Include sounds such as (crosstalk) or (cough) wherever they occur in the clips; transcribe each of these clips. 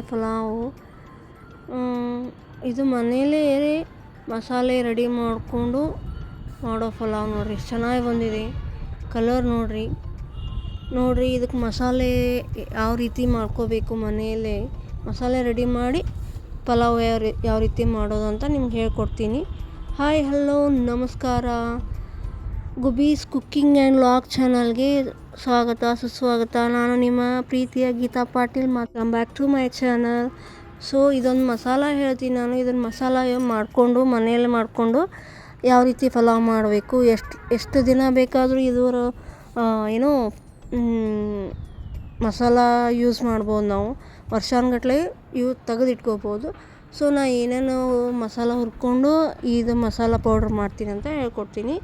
ಚೆನ್ನಾಗಿದೆ ಪಲಾವು ಇದು ಮನೇಲೇ ಮಸಾಲೆ ರೆಡಿ ಮಾಡಿಕೊಂಡು ಮಾಡೋ ಪಲಾವ್ ನೋಡ್ರಿ. ಚೆನ್ನಾಗಿ ಬಂದಿದೆ. ಕಲರ್ ನೋಡ್ರಿ. ನೋಡಿರಿ ಇದಕ್ಕೆ ಮಸಾಲೆ ಯಾವ ರೀತಿ ಮಾಡ್ಕೋಬೇಕು ಮನೆಯಲ್ಲೇ ಮಸಾಲೆ ರೆಡಿ ಮಾಡಿ ಪಲಾವ್ ಯಾವ ರೀ, ಯಾವ ರೀತಿ ಮಾಡೋದು ಅಂತ ನಿಮ್ಗೆ ಹೇಳ್ಕೊಡ್ತೀನಿ. ಹಾಯ್ ಹಲೋ ನಮಸ್ಕಾರ. ಗುಬೀಸ್ ಕುಕ್ಕಿಂಗ್ ಆ್ಯಂಡ್ ಲಾಗ್ ಚಾನಲ್ಗೆ ಸ್ವಾಗತ, ಸುಸ್ವಾಗತ. ನಾನು ನಿಮ್ಮ ಪ್ರೀತಿಯ ಗೀತಾ ಪಾಟೀಲ್ ಮಾತಾ back to my channel so ಇದೊಂದು ಮಸಾಲ ಹೇಳ್ತೀನಿ ನಾನು. ಇದೊಂದು ಮಸಾಲ ಮಾಡಿಕೊಂಡು, ಮನೆಯಲ್ಲಿ ಮಾಡಿಕೊಂಡು ಯಾವ ರೀತಿ ಪಲಾವ್ ಮಾಡಬೇಕು, ಎಷ್ಟು ಎಷ್ಟು ದಿನ ಬೇಕಾದರೂ ಇದರ ಏನು ಮಸಾಲ ಯೂಸ್ ಮಾಡ್ಬೋದು ನಾವು. ವರ್ಷಾನುಗಟ್ಲೆ ಇವು ತೆಗೆದಿಟ್ಕೋಬೋದು. ಸೊ ನಾ ಏನೇನು ಮಸಾಲ ಹುರ್ಕೊಂಡು, ಇದು ಮಸಾಲ ಪೌಡ್ರ್ ಮಾಡ್ತೀನಿ ಅಂತ ಹೇಳ್ಕೊಡ್ತೀನಿ.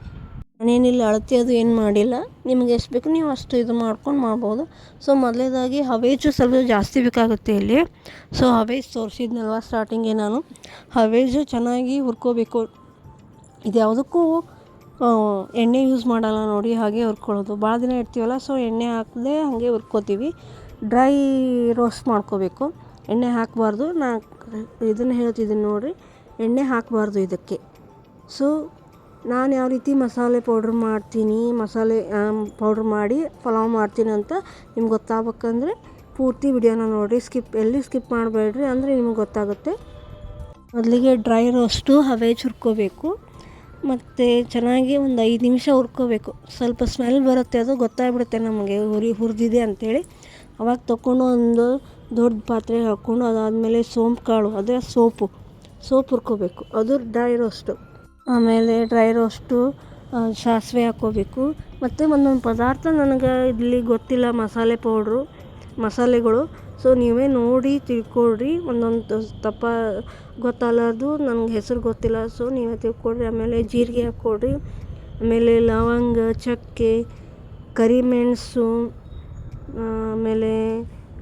ನಾನೇನಿಲ್ಲ ಅಳತೆ ಅದು ಏನು ಮಾಡಿಲ್ಲ. ನಿಮ್ಗೆ ಎಷ್ಟು ಬೇಕು ನೀವು ಅಷ್ಟು ಇದು ಮಾಡ್ಕೊಂಡು ಮಾಡ್ಬೋದು. ಸೊ ಮೊದಲೇದಾಗಿ ಹವೇಜು ಸ್ವಲ್ಪ ಜಾಸ್ತಿ ಬೇಕಾಗುತ್ತೆ ಇಲ್ಲಿ. ಸೊ ಹವೇಜ್ ತೋರಿಸಿದ್ನಲ್ವ ಸ್ಟಾರ್ಟಿಂಗೆ ನಾನು. ಹವೇಜು ಚೆನ್ನಾಗಿ ಹುರ್ಕೋಬೇಕು. ಇದು ಯಾವುದಕ್ಕೂ ಎಣ್ಣೆ ಯೂಸ್ ಮಾಡಲ್ಲ ನೋಡಿ ಹಾಗೆ ಹುರ್ಕೊಳ್ಳೋದು. ಭಾಳ ದಿನ ಇಡ್ತೀವಲ್ಲ ಸೊ ಎಣ್ಣೆ ಹಾಕದೆ ಹಾಗೆ ಹುರ್ಕೋತೀವಿ. ಡ್ರೈ ರೋಸ್ಟ್ ಮಾಡ್ಕೋಬೇಕು. ಎಣ್ಣೆ ಹಾಕಬಾರ್ದು. ನಾ ಇದನ್ನು ಹೇಳ್ತಿದ್ದೀನಿ ನೋಡಿರಿ. ಎಣ್ಣೆ ಹಾಕಬಾರ್ದು ಇದಕ್ಕೆ. ಸೊ ನಾನು ಯಾವ ರೀತಿ ಮಸಾಲೆ ಪೌಡ್ರ್ ಮಾಡ್ತೀನಿ, ಮಸಾಲೆ ಪೌಡ್ರ್ ಮಾಡಿ ಪಲಾವ್ ಮಾಡ್ತೀನಿ ಅಂತ ನಿಮ್ಗೆ ಗೊತ್ತಾಗಬೇಕಂದ್ರೆ ಪೂರ್ತಿ ವಿಡಿಯೋನ ನೋಡಿರಿ ಸ್ಕಿಪ್, ಎಲ್ಲಿ ಸ್ಕಿಪ್ ಮಾಡಬೇಡ್ರಿ ಅಂದರೆ ನಿಮ್ಗೆ ಗೊತ್ತಾಗುತ್ತೆ. ಮೊದಲಿಗೆ ಡ್ರೈ ರೋಸ್ಟು ಹವೆ ಚುರ್ಕೋಬೇಕು. ಮತ್ತು ಚೆನ್ನಾಗಿ ಒಂದು ಐದು ನಿಮಿಷ ಹುರ್ಕೋಬೇಕು. ಸ್ವಲ್ಪ ಸ್ಮೆಲ್ ಬರುತ್ತೆ, ಅದು ಗೊತ್ತಾಗ್ಬಿಡುತ್ತೆ ನಮಗೆ. ಹುರಿ, ಹುರಿದಿದೆ ಅಂಥೇಳಿ ಅವಾಗ ತಗೊಂಡು ಒಂದು ದೊಡ್ಡ ಪಾತ್ರೆ ಹಾಕ್ಕೊಂಡು ಅದಾದಮೇಲೆ ಸೋಂಪು ಕಾಳು, ಅದೇ ಸೋಪು. ಸೋಪ್ ಹುರ್ಕೋಬೇಕು. ಅದು ಡ್ರೈ ರೋಸ್ಟು ಆಮೇಲೆ ಡ್ರೈ ರೋಸ್ಟು ಸಾಸಿವೆ ಹಾಕ್ಕೋಬೇಕು. ಮತ್ತು ಒಂದೊಂದು ಪದಾರ್ಥ ನನಗೆ ಇಲ್ಲಿ ಗೊತ್ತಿಲ್ಲ, ಮಸಾಲೆ ಪೌಡ್ರು, ಮಸಾಲೆಗಳು. ಸೊ ನೀವೇ ನೋಡಿ ತಿಳ್ಕೊಳ್ರಿ, ಒಂದೊಂದು ತಪ್ಪ ಗೊತ್ತಲ್ಲದು ನನಗೆ ಹೆಸರು ಗೊತ್ತಿಲ್ಲ. ಸೊ ನೀವೇ ತಿಳ್ಕೊಳ್ರಿ, ಆಮೇಲೆ ಜೀರಿಗೆ ಹಾಕ್ಕೊಡ್ರಿ ಆಮೇಲೆ ಲವಂಗ, ಚಕ್ಕೆ, ಕರಿಮೆಣಸು ಆಮೇಲೆ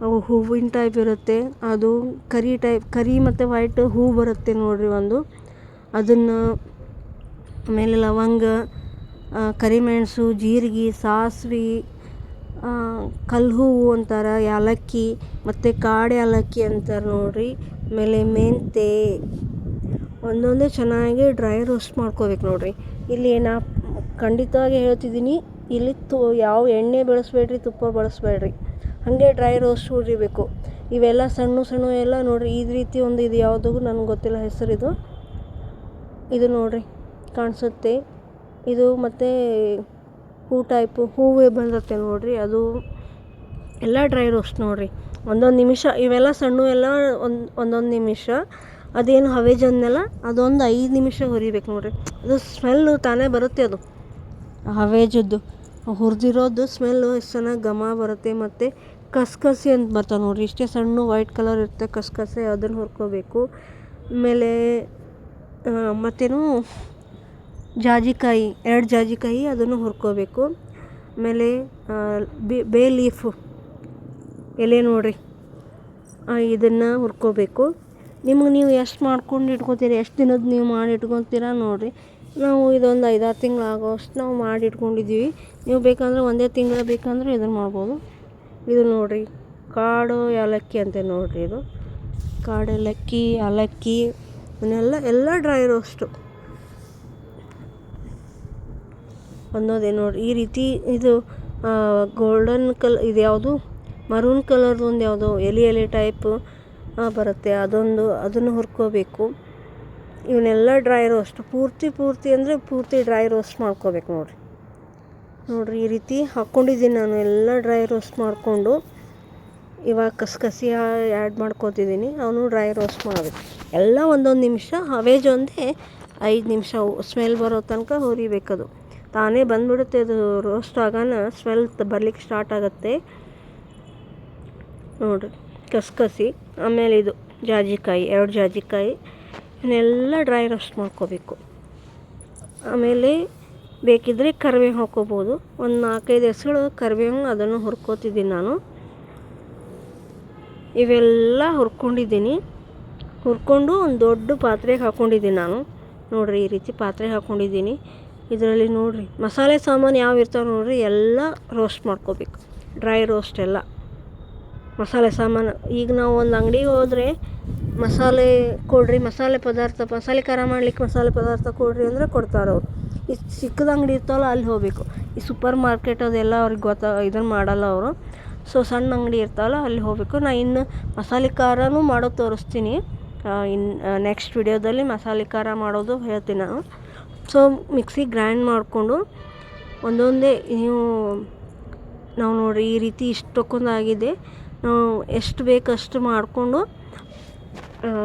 ಅವು ಹೂವಿನ ಟೈಪ್ ಇರುತ್ತೆ. ಅದು ಕರಿ ಟೈಪ್ ಕರಿ ಮತ್ತು ವೈಟ್ ಹೂ ಬರುತ್ತೆ ನೋಡಿರಿ ಒಂದು. ಅದನ್ನು ಆಮೇಲೆ ಲವಂಗ ಕರಿಮೆಣಸು, ಜೀರಿಗೆ, ಸಾಸ್ವೆ ಕಲ್ಲು ಹೂವು ಅಂತಾರೆ ಏಲಕ್ಕಿ ಮತ್ತು ಕಾಡು ಏಲಕ್ಕಿ ಅಂತಾರೆ ನೋಡಿರಿ. ಆಮೇಲೆ ಮೆಂತೆ. ಒಂದೊಂದೇ ಚೆನ್ನಾಗಿ ಡ್ರೈ ರೋಸ್ಟ್ ಮಾಡ್ಕೋಬೇಕು ನೋಡಿರಿ. ಇಲ್ಲಿ ನಾ ಖಂಡಿತವಾಗಿ ಹೇಳ್ತಿದ್ದೀನಿ, ಇಲ್ಲಿ ತು ಯಾವ ಎಣ್ಣೆ ಬಳಸಬೇಡ್ರಿ, ತುಪ್ಪ ಬಳಸಬೇಡ್ರಿ. ಹಾಗೆ ಡ್ರೈ ರೋಸ್ಟ್ ಹುರಿಬೇಕು. ಇವೆಲ್ಲ ಸಣ್ಣ ಸಣ್ಣ ಎಲ್ಲ ನೋಡಿರಿ ಈ ರೀತಿ ಒಂದು ಇದು ಯಾವುದು ನನಗೆ ಗೊತ್ತಿಲ್ಲ ಹೆಸರಿದು. ಇದು ನೋಡಿರಿ. ಕಾಣಿಸುತ್ತೆ. ಇದು ಮತ್ತು ಹೂ ಟೈಪು ಹೂವೇ ಬಂದಿರುತ್ತೆ ನೋಡಿರಿ. ಅದು ಎಲ್ಲ ಡ್ರೈ ರೋಸ್ಟ್ ನೋಡಿರಿ. ಒಂದೊಂದು ನಿಮಿಷ, ಇವೆಲ್ಲ ಸಣ್ಣ ಎಲ್ಲ ಒಂದು, ಒಂದೊಂದು ನಿಮಿಷ. ಅದೇನು ಹವೇಜ್ ಅದೊಂದು ಐದು ನಿಮಿಷ ಹುರಿಬೇಕು ನೋಡಿರಿ. ಅದು ಸ್ಮೆಲ್ಲು ತಾನೇ ಬರುತ್ತೆ ಅದು. ಹವೇಜದ್ದು, ಹುರಿದಿರೋದು ಸ್ಮೆಲ್ಲು ಎಷ್ಟು ಚೆನ್ನಾಗಿ ಘಮ ಬರುತ್ತೆ ಮತ್ತು ಕಸಕಸಿ ಅಂತ ಬರ್ತಾವೆ ನೋಡಿರಿ. ಇಷ್ಟೇ ಸಣ್ಣ ವೈಟ್ ಕಲರ್ ಇರುತ್ತೆ, ಕಸ್ಕಸೆ ಅದನ್ನು ಹುರ್ಕೋಬೇಕು. ಆಮೇಲೆ ಮತ್ತೇನು ಜಾಜಿಕಾಯಿ, ಎರಡು ಜಾಜಿಕಾಯಿ ಅದನ್ನು ಹುರ್ಕೋಬೇಕು. ಆಮೇಲೆ ಬೇ- ಲೀಫು ಎಲೆ ನೋಡಿರಿ. ಇದನ್ನು ಹುರ್ಕೋಬೇಕು. ನಿಮಗೆ ನೀವು ಎಷ್ಟು ಮಾಡ್ಕೊಂಡು ಇಟ್ಕೊತೀರಿ, ಎಷ್ಟು ದಿನದ ನೀವು ಮಾಡಿ ಇಟ್ಕೊತೀರಾ ನೋಡಿರಿ. ನಾವು ಇದೊಂದು ಐದಾರು ತಿಂಗಳು ಆಗೋಷ್ಟು ನಾವು ಮಾಡಿ ಇಟ್ಕೊಂಡಿದ್ದೀವಿ ನೀವು ಬೇಕಂದ್ರೆ ಒಂದೇ ತಿಂಗಳು ಬೇಕಂದ್ರೆ ಇದನ್ನು ಮಾಡ್ಬೋದು. ಇದು ನೋಡಿರಿ, ಕಾಡು ಏಲಕ್ಕಿ ಅಂತ ನೋಡಿರಿ ಇದು. ಕಾಡು ಏಲಕ್ಕಿ ಏಲಕ್ಕಿ ಇವನ್ನೆಲ್ಲ ಎಲ್ಲ ಡ್ರೈ ರೋಸ್ಟು ಒಂದೊಂದೇ ನೋಡಿ. ಈ ರೀತಿ ಇದು ಗೋಲ್ಡನ್ ಕಲ್ ಇದು ಯಾವುದು? ಮರೂನ್ ಕಲರ್ದು ಒಂದು ಯಾವುದೋ, ಎಲೆ ಎಲೆ ಟೈಪು ಬರುತ್ತೆ. ಅದೊಂದು, ಅದನ್ನು ಹುರ್ಕೋಬೇಕು. ಇವನ್ನೆಲ್ಲ ಡ್ರೈ ರೋಸ್ಟ್ ಪೂರ್ತಿ ಪೂರ್ತಿ ಅಂದರೆ ಪೂರ್ತಿ ಡ್ರೈ ರೋಸ್ಟ್ ಮಾಡ್ಕೋಬೇಕು ನೋಡಿರಿ. ನೋಡಿರಿ, ಈ ರೀತಿ ಹಾಕ್ಕೊಂಡಿದ್ದೀನಿ ನಾನು. ಎಲ್ಲ ಡ್ರೈ ರೋಸ್ಟ್ ಮಾಡಿಕೊಂಡು ಇವಾಗ ಕಸಕಸಿ ಆ್ಯಡ್ ಮಾಡ್ಕೋತಿದ್ದೀನಿ. ಅವನು ಡ್ರೈ ರೋಸ್ಟ್ ಮಾಡಬೇಕು. ಎಲ್ಲ ಒಂದೊಂದು ನಿಮಿಷ ಹವೇಜ್ ಒಂದೇ ಐದು ನಿಮಿಷ, ಸ್ಮೆಲ್ ಬರೋ ತನಕ ಹುರಿಬೇಕದು. ತಾನೇ ಬಂದ್ಬಿಡುತ್ತೆ ಅದು ರೋಸ್ಟ್ ಆಗೋಣ ಸ್ಮೆಲ್ ಬರ್ಲಿಕ್ಕೆ ಸ್ಟಾರ್ಟ್ ಆಗುತ್ತೆ. ನೋಡಿರಿ, ಕಸ್ಕಸಿ. ಆಮೇಲೆ ಇದು ಜಾಜಿಕಾಯಿ, ಎರಡು ಜಾಜಿಕಾಯಿ. ಇವನ್ನೆಲ್ಲ ಡ್ರೈ ರೋಸ್ಟ್ ಮಾಡ್ಕೋಬೇಕು. ಆಮೇಲೆ ಬೇಕಿದ್ದರೆ ಕರಿಬೇವು ಹಾಕ್ಕೋಬೋದು. ಒಂದು ನಾಲ್ಕೈದು ಹೆಸರು ಕರಿಬೇವು ಅದನ್ನು ಹುರ್ಕೋತಿದ್ದೀನಿ ನಾನು. ಇವೆಲ್ಲ ಹುರ್ಕೊಂಡಿದ್ದೀನಿ. ಹುರ್ಕೊಂಡು ಒಂದು ದೊಡ್ಡ ಪಾತ್ರೆಗೆ ಹಾಕ್ಕೊಂಡಿದ್ದೀನಿ ನಾನು. ನೋಡಿರಿ, ಈ ರೀತಿ ಪಾತ್ರೆ ಹಾಕ್ಕೊಂಡಿದ್ದೀನಿ ಇದರಲ್ಲಿ ನೋಡಿರಿ, ಮಸಾಲೆ ಸಾಮಾನು ಯಾವ ಇರ್ತಾವೆ ನೋಡಿರಿ, ಎಲ್ಲ ರೋಸ್ಟ್ ಮಾಡ್ಕೋಬೇಕು. ಡ್ರೈ ರೋಸ್ಟ್ ಎಲ್ಲ. ಮಸಾಲೆ ಸಾಮಾನು, ಈಗ ನಾವು ಒಂದು ಅಂಗಡಿಗೆ ಹೋದರೆ ಮಸಾಲೆ ಕೊಡ್ರಿ, ಮಸಾಲೆ ಪದಾರ್ಥ, ಮಸಾಲೆ ಖಾರ ಮಾಡ್ಲಿಕ್ಕೆ ಮಸಾಲೆ ಪದಾರ್ಥ ಕೊಡ್ರಿ ಅಂದರೆ ಕೊಡ್ತಾರೆ ಅವರು. ಈ ಚಿಕ್ಕದ ಅಂಗಡಿ ಇರ್ತಾವಲ್ಲ, ಅಲ್ಲಿ ಹೋಗಬೇಕು. ಈ ಸೂಪರ್ ಮಾರ್ಕೆಟ್ ಅದೆಲ್ಲ ಅವ್ರಿಗೆ ಗೊತ್ತ ಇದನ್ನು ಮಾಡಲ್ಲ ಅವರು. ಸೊ ಸಣ್ಣ ಅಂಗಡಿ ಇರ್ತಾವಲ್ಲ, ಅಲ್ಲಿ ಹೋಗಬೇಕು. ನಾ ಇನ್ನು ಮಸಾಲೆ ಖಾರನೂ ಮಾಡೋದು ತೋರಿಸ್ತೀನಿ. ಇನ್ನು ನೆಕ್ಸ್ಟ್ ವಿಡಿಯೋದಲ್ಲಿ ಮಸಾಲೆ ಖಾರ ಮಾಡೋದು ಹೇಳ್ತೀನಿ ನಾನು. ಸೊ ಮಿಕ್ಸಿ ಗ್ರೈಂಡ್ ಮಾಡಿಕೊಂಡು ಒಂದೊಂದೇ, ನೀವು ನಾವು ನೋಡಿರಿ ಈ ರೀತಿ ಇಷ್ಟಕ್ಕೊಂದಾಗಿದೆ. ನಾವು ಎಷ್ಟು ಬೇಕು ಅಷ್ಟು ಮಾಡಿಕೊಂಡು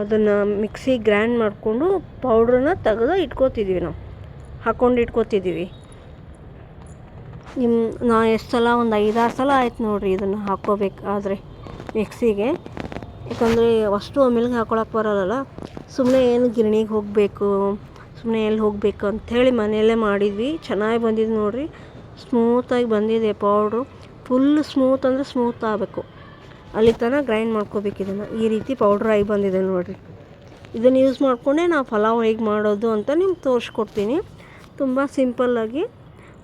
ಅದನ್ನು ಮಿಕ್ಸಿ ಗ್ರೈಂಡ್ ಮಾಡಿಕೊಂಡು ಪೌಡ್ರನ್ನ ತೆಗೆದು ಇಟ್ಕೋತಿದ್ದೀವಿ ನಾವು. ಹಾಕ್ಕೊಂಡು ಇಟ್ಕೋತಿದ್ದೀವಿ ನಿಮ್ಮ ನಾ ಎಷ್ಟು ಸಲ, ಒಂದು ಐದಾರು ಸಲ ಆಯ್ತು ನೋಡಿರಿ ಇದನ್ನು ಹಾಕ್ಕೋಬೇಕಾದ್ರೆ ಮಿಕ್ಸಿಗೆ. ಯಾಕಂದರೆ ಅಷ್ಟು ಆಮೇಲೆ ಹಾಕೊಳಕ್ಕೆ ಬರಲ್ಲಲ್ಲ ಸುಮ್ಮನೆ ಏನು ಗಿರಣಿಗೆ ಹೋಗಬೇಕು ಸುಮ್ಮನೆ ಎಲ್ಲಿ ಹೋಗಬೇಕು ಅಂಥೇಳಿ ಮನೆಯಲ್ಲೇ ಮಾಡಿದ್ವಿ. ಚೆನ್ನಾಗಿ ಬಂದಿದೆ ನೋಡಿರಿ. ಸ್ಮೂತಾಗಿ ಬಂದಿದೆ ಪೌಡ್ರು ಫುಲ್ ಸ್ಮೂತ್ ಅಂದರೆ ಸ್ಮೂತ್ ಆಗಬೇಕು. ಅಲ್ಲಿ ತನಕ ಗ್ರೈಂಡ್ ಮಾಡ್ಕೋಬೇಕು ಇದನ್ನು. ಈ ರೀತಿ ಪೌಡ್ರ್ ಆಗಿ ಬಂದಿದೆ ನೋಡಿರಿ. ಇದನ್ನು ಯೂಸ್ ಮಾಡಿಕೊಂಡೆ ನಾವು ಪಲಾವ್ ಹೇಗೆ ಮಾಡೋದು ಅಂತ ನಿಮ್ಗೆ ತೋರಿಸ್ಕೊಡ್ತೀನಿ. ತುಂಬ ಸಿಂಪಲ್ಲಾಗಿ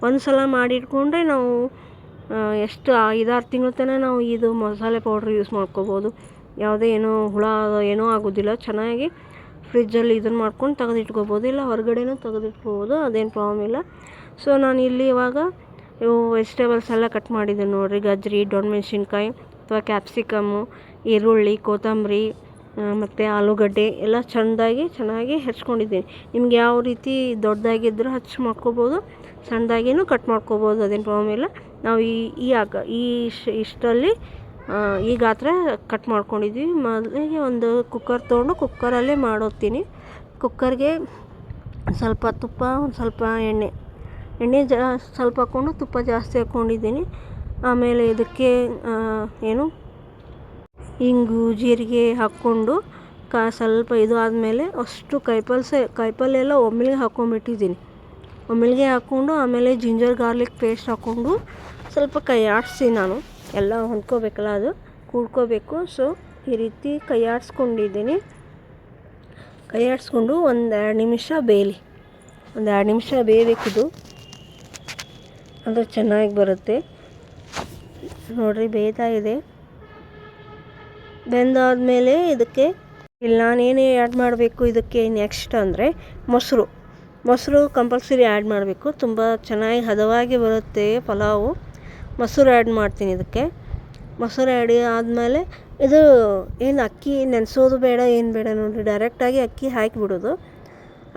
ಒಂದು ಸಲ ಮಾಡಿಟ್ಕೊಂಡ್ರೆ ನಾವು ಎಷ್ಟು ಐದಾರು ತಿಂಗಳ ತನಕ ನಾವು ಇದು ಮಸಾಲೆ ಪೌಡ್ರ್ ಯೂಸ್ ಮಾಡ್ಕೋಬೋದು. ಯಾವುದೇ ಏನೋ ಹುಳ ಏನೋ ಆಗೋದಿಲ್ಲ. ಚೆನ್ನಾಗಿ ಫ್ರಿಜ್ಜಲ್ಲಿ ಇದನ್ನು ಮಾಡ್ಕೊಂಡು ತೆಗೆದಿಟ್ಕೋಬೋದು, ಇಲ್ಲ ಹೊರಗಡೆನೂ ತೆಗೆದಿಟ್ಕೋಬೋದು, ಅದೇನು ಪ್ರಾಬ್ಲಮ್ ಇಲ್ಲ. ಸೊ ನಾನು ಇಲ್ಲಿ ಇವಾಗ ಇವು ವೆಜಿಟೇಬಲ್ಸ್ ಎಲ್ಲ ಕಟ್ ಮಾಡಿದ್ದೀನಿ ನೋಡಿರಿ. ಗಜ್ರಿ ಮೆಣಸಿನ್ಕಾಯಿ ಅಥವಾ ಕ್ಯಾಪ್ಸಿಕಮ್ಮು ಈರುಳ್ಳಿ, ಕೊತ್ತಂಬರಿ ಮತ್ತು ಆಲೂಗಡ್ಡೆ ಎಲ್ಲ ಚೆಂದಾಗಿ ಚೆನ್ನಾಗಿ ಹೆಚ್ಕೊಂಡಿದ್ದೀನಿ. ನಿಮ್ಗೆ ಯಾವ ರೀತಿ ದೊಡ್ಡದಾಗಿದ್ದರೂ ಹಚ್ಚಿ ಮಾಡ್ಕೋಬೋದು, ಸಣ್ಣದಾಗಿನೂ ಕಟ್ ಮಾಡ್ಕೋಬೋದು, ಅದೇನು ಪ್ರಾಬ್ಲಮ್ ಇಲ್ಲ. ನಾವು ಈ ಈ ಆಗ, ಈ ಇಷ್ಟರಲ್ಲಿ ಈ ಗಾತ್ರ ಕಟ್ ಮಾಡ್ಕೊಂಡಿದ್ವಿ. ಮೊದಲಿಗೆ ಒಂದು ಕುಕ್ಕರ್ ತೊಗೊಂಡು ಕುಕ್ಕರಲ್ಲೇ ಮಾಡೋತೀನಿ ಕುಕ್ಕರ್ಗೆ ಸ್ವಲ್ಪ ತುಪ್ಪ, ಒಂದು ಸ್ವಲ್ಪ ಎಣ್ಣೆ. ಎಣ್ಣೆ ಜಾ, ಸ್ವಲ್ಪ ಹಾಕ್ಕೊಂಡು ತುಪ್ಪ ಜಾಸ್ತಿ ಹಾಕ್ಕೊಂಡಿದ್ದೀನಿ ಆಮೇಲೆ ಇದಕ್ಕೆ ಏನು? ಇಂಗು, ಜೀರಿಗೆ ಹಾಕ್ಕೊಂಡು ಕಾ, ಸ್ವಲ್ಪ ಇದು ಆದಮೇಲೆ ಅಷ್ಟು ಕಾಯಿಪಲ್ಸೆ ಎಲ್ಲ ಒಮ್ಮೆಗೆ ಹಾಕ್ಕೊಂಬಿಟ್ಟಿದ್ದೀನಿ ಒಮ್ಮೆಗೆ ಹಾಕ್ಕೊಂಡು ಆಮೇಲೆ ಜಿಂಜರ್ ಗಾರ್ಲಿಕ್ ಪೇಸ್ಟ್ ಹಾಕ್ಕೊಂಡು ಸ್ವಲ್ಪ ಕೈ ಆಡಿಸಿ ನಾನು. ಎಲ್ಲ ಹೊಂದ್ಕೋಬೇಕಲ್ಲ ಅದು? ಕೂಡ್ಕೋಬೇಕು. ಸೊ ಈ ರೀತಿ ಕೈ ಆಡಿಸ್ಕೊಂಡಿದ್ದೀನಿ ಕೈ ಆಡಿಸ್ಕೊಂಡು ಒಂದು ಎರಡು ನಿಮಿಷ ಬೇಯಲಿ. ಒಂದು ಎರಡು ನಿಮಿಷ ಇದು. ಅಂದರೆ ಚೆನ್ನಾಗಿ ಬರುತ್ತೆ. ನೋಡಿರಿ, ಬೇಯ್ತಾ ಇದೆ. ಬೆಂದಾದಮೇಲೆ ಇದಕ್ಕೆ, ಇಲ್ಲಿ ನಾನೇನೇ ಆ್ಯಡ್ ಮಾಡಬೇಕು ಇದಕ್ಕೆ ನೆಕ್ಸ್ಟ್ ಅಂದರೆ ಮೊಸರು. ಮೊಸರು ಕಂಪಲ್ಸರಿ ಆ್ಯಡ್ ಮಾಡಬೇಕು. ತುಂಬ ಚೆನ್ನಾಗಿ ಹದವಾಗಿ ಬರುತ್ತೆ ಪಲಾವು. ಮೊಸರು ಆ್ಯಡ್ ಮಾಡ್ತೀನಿ ಇದಕ್ಕೆ. ಮೊಸರು ಆ್ಯಡ್ ಆದಮೇಲೆ ಇದು ಏನು ಅಕ್ಕಿ ನೆನೆಸೋದು ಬೇಡ, ಏನು ಬೇಡ ನೋಡಿರಿ ಡೈರೆಕ್ಟಾಗಿ ಅಕ್ಕಿ ಹಾಕಿಬಿಡೋದು.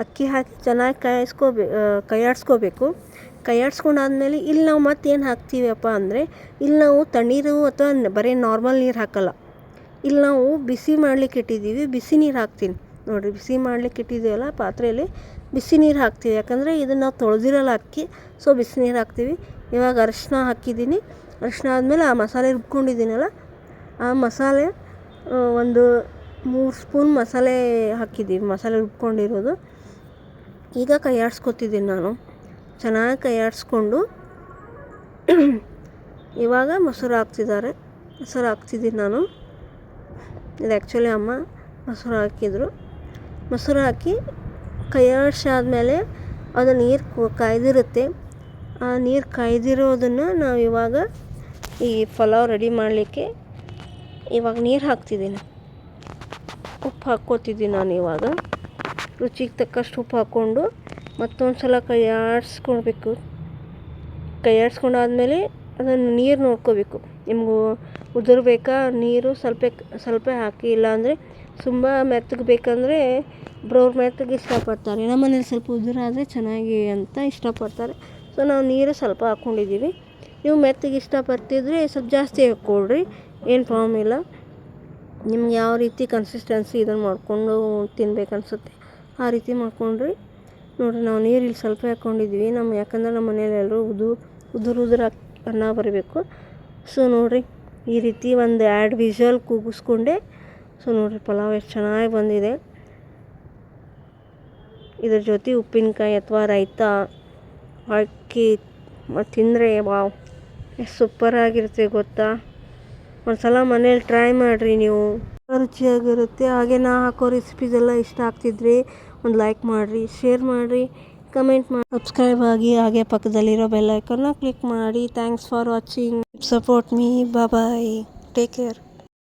ಅಕ್ಕಿ ಹಾಕಿ ಚೆನ್ನಾಗಿ ಕಾಯಿಸ್ಕೋಬೇ ಕೈಯಾಡಿಸ್ಕೋಬೇಕು. ಕೈಯಾಡಿಸ್ಕೊಂಡಾದ್ಮೇಲೆ ಇಲ್ಲಿ ನಾವು ಮತ್ತೆ ಏನು ಹಾಕ್ತೀವಪ್ಪ ಅಂದರೆ, ಇಲ್ಲಿ ನಾವು ತಣ್ಣೀರು ಅಥವಾ ಬರೀ ನಾರ್ಮಲ್ ನೀರು ಹಾಕಲ್ಲ. ಇಲ್ಲಿ ನಾವು ಬಿಸಿ ಮಾಡ್ಲಿಕ್ಕೆ ಇಟ್ಟಿದ್ದೀವಿ, ಬಿಸಿ ನೀರು ಹಾಕ್ತೀನಿ. ನೋಡಿರಿ, ಬಿಸಿ ಮಾಡ್ಲಿಕ್ಕೆ ಇಟ್ಟಿದ್ದೀವಲ್ಲ, ಪಾತ್ರೆಯಲ್ಲಿ ಬಿಸಿ ನೀರು ಹಾಕ್ತೀವಿ. ಯಾಕಂದರೆ ಇದನ್ನು ನಾವು ತೊಳೆದಿರಲ್ಲ ಅಕ್ಕಿ ಸೊ ಬಿಸಿ ನೀರು ಹಾಕ್ತೀವಿ. ಇವಾಗ ಅರಿಶಿನ ಹಾಕಿದ್ದೀನಿ. ಅರಿಶಿನ ಆದಮೇಲೆ ಆ ಮಸಾಲೆ ರುಬ್ಕೊಂಡಿದ್ದೀನಲ್ಲ, ಆ ಮಸಾಲೆ ಒಂದು ಮೂರು ಸ್ಪೂನ್ ಮಸಾಲೆ ಹಾಕಿದ್ದೀವಿ. ಮಸಾಲೆ ರುಬ್ಕೊಂಡಿರೋದು. ಈಗ ಕೈಯಾಡಿಸ್ಕೊತಿದ್ದೀನಿ ನಾನು. ಚೆನ್ನಾಗಿ ಕೈಯಾಡಿಸ್ಕೊಂಡು (clears throat) ಇವಾಗ ಮೊಸರು ಹಾಕ್ತಿದ್ದಾರೆ. ಮೊಸರು ಹಾಕ್ತಿದ್ದೀನಿ ನಾನು. ಇದು ಆ್ಯಕ್ಚುಲಿ ಅಮ್ಮ ಮೊಸರು ಹಾಕಿದರು. ಮೊಸರು ಹಾಕಿ ಕೈ ಆಡಿಸಾದ್ಮೇಲೆ ಅದು ನೀರು ಕಾಯ್ದಿರುತ್ತೆ. ಆ ನೀರು ಕಾಯ್ದಿರೋದನ್ನು ನಾವು ಇವಾಗ ಈ ಪಲಾವ್ ರೆಡಿ ಮಾಡಲಿಕ್ಕೆ ಇವಾಗ ನೀರು ಹಾಕ್ತಿದ್ದೀನಿ. ಉಪ್ಪು ಹಾಕ್ಕೋತಿದ್ದೀನಿ ನಾನು ಇವಾಗ. ರುಚಿಗೆ ತಕ್ಕಷ್ಟು ಉಪ್ಪು ಹಾಕ್ಕೊಂಡು ಮತ್ತೊಂದು ಸಲ ಕೈ ಆಡಿಸ್ಕೊಳ್ಬೇಕು ಕೈ ಆಡಿಸ್ಕೊಂಡಾದ್ಮೇಲೆ ಅದನ್ನು ನೀರು ನೋಡ್ಕೋಬೇಕು. ನಿಮಗೂ ಉದುರ್ಬೇಕಾ? ನೀರು ಸ್ವಲ್ಪ ಸ್ವಲ್ಪ ಹಾಕಿ, ಇಲ್ಲಾಂದರೆ ತುಂಬ ಮೆತ್ತಗೆ ಬೇಕಂದರೆ ಬ್ರೌರ್ ಮೆತ್ತಗೆ ಇಷ್ಟಪಡ್ತಾರೆ. ನಮ್ಮ ಮನೇಲಿ ಸ್ವಲ್ಪ ಉದುರಾದರೆ ಚೆನ್ನಾಗಿ ಅಂತ ಇಷ್ಟಪಡ್ತಾರೆ. ಸೊ ನಾವು ನೀರು ಸ್ವಲ್ಪ ಹಾಕ್ಕೊಂಡಿದ್ದೀವಿ ನೀವು ಮೆತ್ತಗೆ ಇಷ್ಟಪಡ್ತಿದ್ರೆ ಸ್ವಲ್ಪ ಜಾಸ್ತಿ ಹಾಕ್ಕೊಳ್ರಿ. ಏನು ಪ್ರಾಬ್ಲಮ್ ಇಲ್ಲ. ನಿಮ್ಗೆ ಯಾವ ರೀತಿ ಕನ್ಸಿಸ್ಟೆನ್ಸಿ ಇದನ್ನು ಮಾಡಿಕೊಂಡು ತಿನ್ಬೇಕನ್ಸುತ್ತೆ ಆ ರೀತಿ ಮಾಡ್ಕೊಂಡ್ರಿ. ನೋಡಿರಿ, ನಾವು ನೀರು ಇಲ್ಲಿ ಸ್ವಲ್ಪ ಹಾಕ್ಕೊಂಡಿದ್ವಿ ನಮ್ಮ, ಯಾಕಂದ್ರೆ ನಮ್ಮ ಮನೇಲಿ ಎಲ್ಲರೂ ಉದು, ಉದುರು ಉದುರು ಅನ್ನ ಬರಬೇಕು. ಸೊ ನೋಡಿರಿ, ಈ ರೀತಿ ಒಂದು ಆ್ಯಡ್ ವಿಜುವಲ್ ಕೂಗಿಸ್ಕೊಂಡೆ. ಸೊ ನೋಡಿರಿ, ಪಲಾವ್ ಎಷ್ಟು ಚೆನ್ನಾಗಿ ಬಂದಿದೆ. ಇದ್ರ ಜೊತೆ ಉಪ್ಪಿನಕಾಯಿ ಅಥವಾ ರೈತ ಹಾಕಿ ತಿಂದರೆ, ವಾವ್, ಎಷ್ಟು ಸೂಪರಾಗಿರುತ್ತೆ ಗೊತ್ತಾ? ಒಂದು ಸಲ ಮನೇಲಿ ಟ್ರೈ ಮಾಡಿರಿ ನೀವು. ರುಚಿಯಾಗಿರುತ್ತೆ. ಹಾಗೆ ನಾ ಹಾಕೋ ರೆಸಿಪೀಸ್ ಎಲ್ಲ ಇಷ್ಟ ಆಗ್ತಿದ್ರೆ ಒಂದು ಲೈಕ್ ಮಾಡಿರಿ ಶೇರ್ ಮಾಡಿರಿ ಕಮೆಂಟ್ ಮಾಡಿ ಸಬ್ಸ್ಕ್ರೈಬ್ ಆಗಿ ಹಾಗೆ ಪಕ್ಕದಲ್ಲಿರೋ ಬೆಲ್ ಐಕನ್ನ ಕ್ಲಿಕ್ ಮಾಡಿ. Thanks for watching support me bye take care